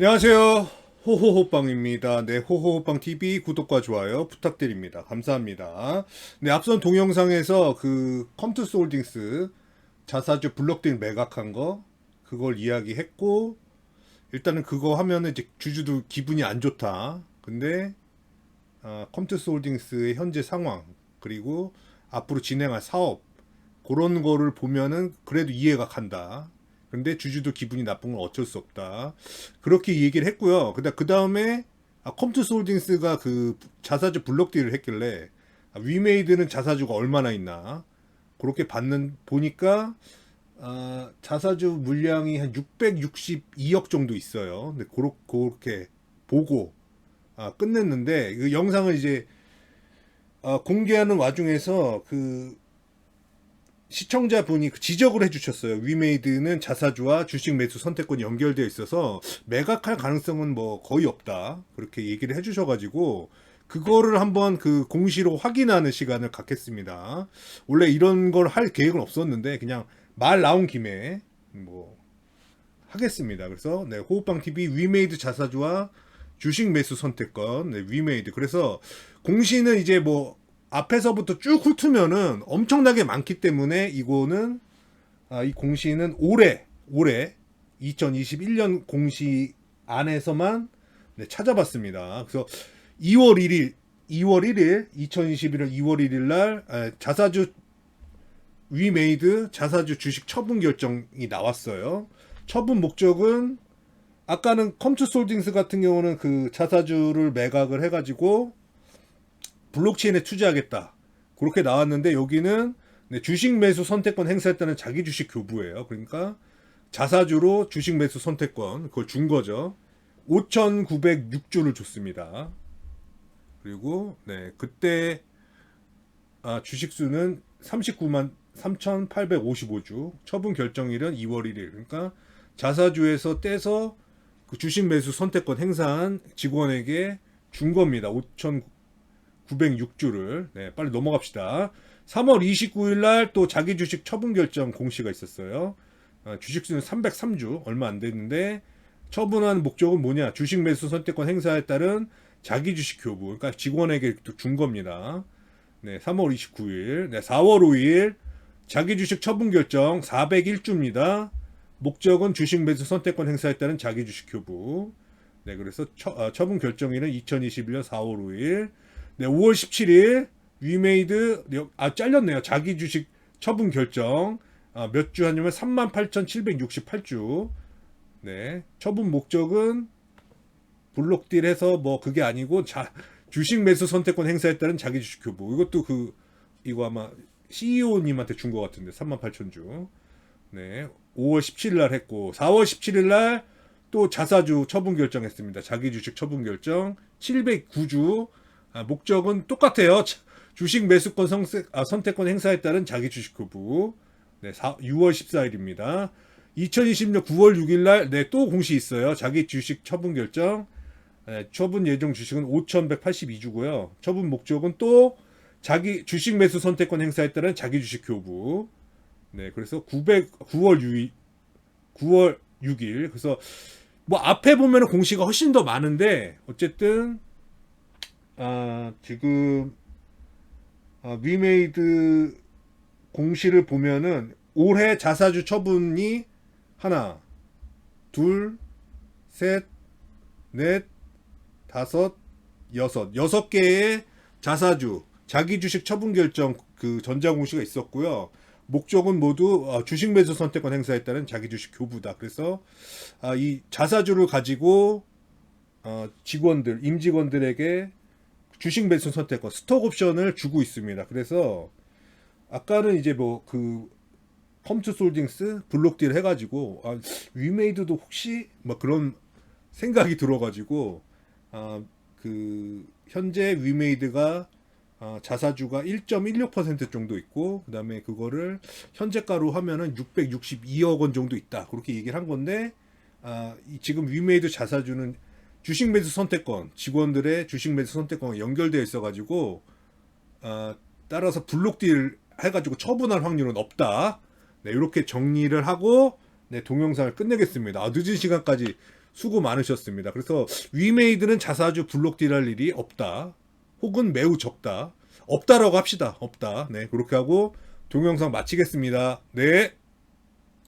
안녕하세요. 호호호빵입니다. 네, 호호호빵 TV 구독과 좋아요 부탁드립니다. 감사합니다. 네, 앞선 동영상에서 그 컴투스 홀딩스 자사주 블록딜 매각한 거 그걸 이야기했고 일단은 그거 하면은 이제 주주도 기분이 안 좋다. 근데 아, 컴투스 홀딩스의 현재 상황 그리고 앞으로 진행할 사업 그런 거를 보면은 그래도 이해가 간다. 근데 주주도 기분이 나쁜 건 어쩔 수 없다. 그렇게 얘기를 했고요. 근데 그 다음에 아, 컴투스 홀딩스가 그 자사주 블록 딜을 했길래 아, 위메이드는 자사주가 얼마나 있나 그렇게 받는 보니까 아, 자사주 물량이 한 662억 정도 있어요. 근데 그렇, 그렇게 보고 아, 끝냈는데 그 영상을 이제 아, 공개하는 와중에서 그 시청자분이 그 지적을 해주셨어요. 위메이드는 자사주와 주식 매수 선택권이 연결되어 있어서 매각할 가능성은 뭐 거의 없다. 그렇게 얘기를 해주셔가지고 그거를 한번 그 공시로 확인하는 시간을 갖겠습니다. 원래 이런 걸 할 계획은 없었는데 그냥 말 나온 김에 뭐 하겠습니다. 그래서 네, 호흡방 TV 위메이드 자사주와 주식 매수 선택권 네, 위메이드. 그래서 공시는 이제 뭐 앞에서부터 쭉 훑으면은 엄청나게 많기 때문에 이거는 아, 이 공시는 올해 올해 2021년 공시 안에서만 네, 찾아봤습니다. 그래서 2월 1일 2월 1일 2021년 2월 1일 날 아, 자사주 위메이드 자사주 주식 처분 결정이 나왔어요. 처분 목적은 아까는 컴투솔딩스 같은 경우는 그 자사주를 매각을 해가지고 블록체인에 투자하겠다. 그렇게 나왔는데 여기는 네, 주식 매수 선택권 행사했다는 자기 주식 교부예요. 그러니까 자사주로 주식 매수 선택권 그걸 준 거죠. 5,906주를 줬습니다. 그리고 네 그때 아, 주식 수는 39만 3,855주. 처분 결정일은 2월 1일. 그러니까 자사주에서 떼서 그 주식 매수 선택권 행사한 직원에게 준 겁니다. 5,906주를. 네, 빨리 넘어갑시다. 3월 29일 날 또 자기 주식 처분 결정 공시가 있었어요. 아, 주식 수는 303주. 얼마 안 됐는데 처분한 목적은 뭐냐? 주식 매수 선택권 행사에 따른 자기 주식 교부. 그러니까 직원에게 준 겁니다. 네, 3월 29일. 네, 4월 5일 자기 주식 처분 결정 401주입니다. 목적은 주식 매수 선택권 행사에 따른 자기 주식 교부. 네, 그래서 처, 아, 처분 결정일은 2021년 4월 5일. 네, 5월 17일 위메이드 아 잘렸네요. 자기 주식 처분 결정 아, 몇 주 하냐면 38,768주. 네, 처분 목적은 블록딜해서 뭐 그게 아니고 자 주식 매수 선택권 행사에 따른 자기 주식 교부. 이것도 그 이거 아마 CEO님한테 준 것 같은데 38,000주. 네. 5월 17일 날 했고 4월 17일 날 또 자사주 처분 결정했습니다. 자기 주식 처분 결정 709주. 아, 목적은 똑같아요. 자, 주식 매수권 성색, 아, 선택권 행사에 따른 자기 주식 교부. 네, 4, 6월 14일입니다. 2020년 9월 6일 날, 네, 또 공시 있어요. 자기 주식 처분 결정. 네, 처분 예정 주식은 5,182주고요. 처분 목적은 또 자기 주식 매수 선택권 행사에 따른 자기 주식 교부. 네, 그래서 900 9월 6일 9월 6일. 그래서 뭐 앞에 보면은 공시가 훨씬 더 많은데 어쨌든 아, 지금 아, 위메이드 공시를 보면은 올해 자사주 처분이 하나, 둘, 셋, 넷, 다섯, 여섯, 여섯 개의 자사주 자기 주식 처분 결정 그 전자공시가 있었고요. 목적은 모두 어, 주식 매수 선택권 행사에 따른 자기 주식 교부다. 그래서 아, 이 자사주를 가지고 어, 직원들, 임직원들에게 주식 매수 선택권, 스톡 옵션을 주고 있습니다. 그래서 아까는 이제 뭐그 컴투솔딩스 블록딜 해가지고 아, 위메이드도 혹시 뭐 그런 생각이 들어가지고 아, 그 현재 위메이드가 아, 자사주가 1.16% 정도 있고 그다음에 그거를 현재가로 하면은 662억 원 정도 있다 그렇게 얘기를 한 건데 아, 이 지금 위메이드 자사주는 주식 매수 선택권 직원들의 주식 매수 선택권과 연결되어 있어가지고 아, 따라서 블록딜 해가지고 처분할 확률은 없다. 네, 이렇게 정리를 하고 네, 동영상을 끝내겠습니다. 아, 늦은 시간까지 수고 많으셨습니다. 그래서 위메이드는 자사주 블록딜할 일이 없다. 혹은 매우 적다. 없다라고 합시다. 없다. 네, 그렇게 하고 동영상 마치겠습니다. 네.